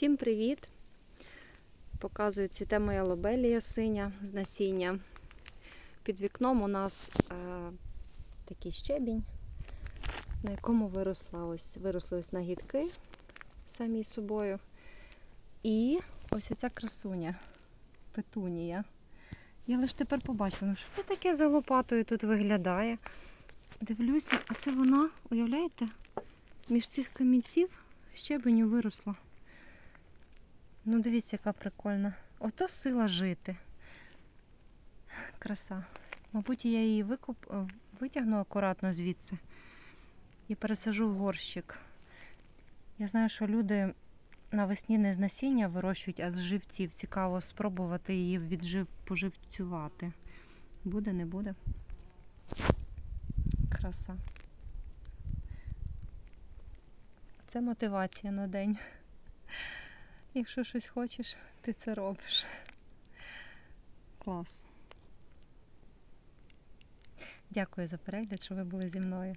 Всім привіт! Показую цвіте моя лобелія синя з насіння. Під вікном у нас е, такий щебінь, на якому виросла ось, виросли ось нагідки самі собою. І ось оця красуня, петунія. Я лише тепер побачила, що це таке за лопатою тут виглядає. Дивлюся, а це вона, уявляєте, між цих камінців щебеню виросла. Ну, дивіться, яка прикольна. Ото сила жити. Краса. Мабуть, я її викуп... е, витягну акуратно звідси і пересажу в горщик. Я знаю, що люди навесні не з насіння вирощують, а з живців. Цікаво спробувати її віджив поживцювати. Буде, не буде. Краса. Це мотивація на день. Якщо щось хочеш, ти це робиш. Клас. Дякую за перегляд, що ви були зі мною.